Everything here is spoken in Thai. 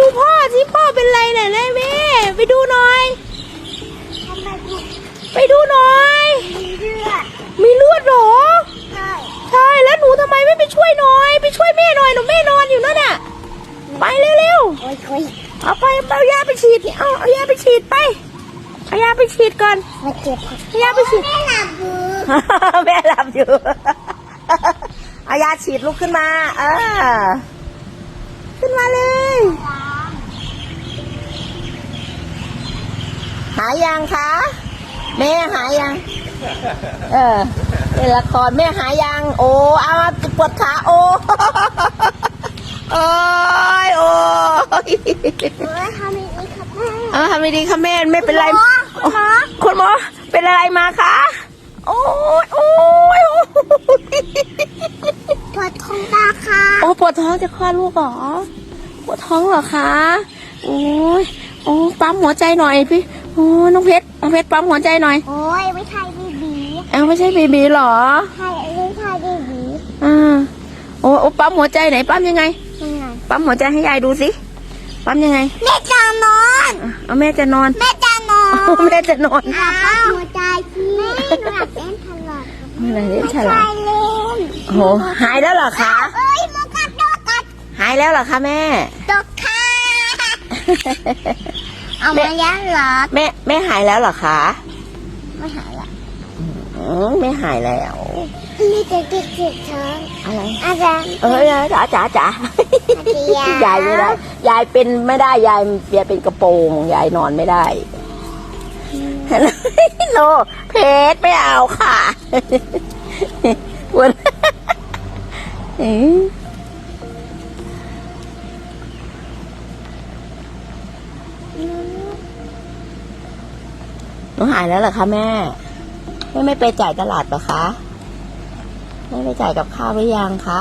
เป็นไรเนี่ยนะแม่ไปดูหน่อย ทำไมกูไปดูหน่อย มีเลือดมีเลือดเหรอ ใช่ใช่แล้วหนูทำไมไม่ไปช่วยหน่อย ไปช่วยแม่หน่อยหนูแม่นอนอยู่นั่นน่ะ ไปเร็วโอ้ยโอ้ยๆเอาไปเอายาไปฉีดนี่เอาเอายาไปฉีดไปเอายาไปฉีดก่อนมาเจ็บเอายาไปฉีดไม่หลับอยู่แม่หลับอยู่ เอายาฉีดลุกขึ้นมา เออ ขึ้นมาเลย หายยังคะ แม่หายยัง เออเล่นละครแม่หายยัง โอ้เอามาปวดขาโอ้โอ้ยโอ้ยโอ้ยทำอย่างนี้ครับแม่เอาทำไม่ดีค่ะแม่ไม่เป็นไรหมอคุณหมอคุณหมอเป็นอะไรมาคะโอ้ยโอ้ยโอ้ยปวดท้องตาค่ะโอ้ปวดท้องจะคลอดลูกเหรอปวดท้องเหรอคะโอ้ยโอ้ปั๊มหัวใจหน่อยพี่โอ้น้องเพชร น้องเพชรปั๊มหัวใจหน่อย โอ้ยไม่ใช่บีบีเอ้าไม่ใช่เบบีเหรอ ใช่ไม่ใช่บีบีอ่าโอ้โอ้ปั๊มหัวใจไหนปั๊มยังไง ยังไง ปั๊มหัวใจให้ยายดูสิ ปั๊มยังไง แม่จะนอนอะเอาแม่จะนอน แม่จะนอเอานแม่จะนอนอาปักหัวใจพี่แม่หนูอยากเล่นตลอดเมื่อไหรเล่นฉใช่ลาดเล่นโอ้โหหายแล้วเหรอคะเอ้ยมันกัดโดนกัดหายแล้วเหรอคะแม่ตกค่ะ เอามายันเหรอแม่แม่หายแล้วเหรอคะไม่หายละอืมไม่หายแล้ว นี่จะติดเจ็บท้องอะไรอาจารย์เอ้ยจ๋าจ๋าจ๋าอาเจียยายไม่ได้ยายเป็นไม่ได้ยายยายเป็นกระโปรงยายนอนไม่ได้โนเพชรไม่เอาค่ะวัน หนูหายแล้วเหรอคะแม่แม่ไม่ไปจ่ายตลาดหรอคะแม่ไปจ่ายกับข้าวหรือยังคะ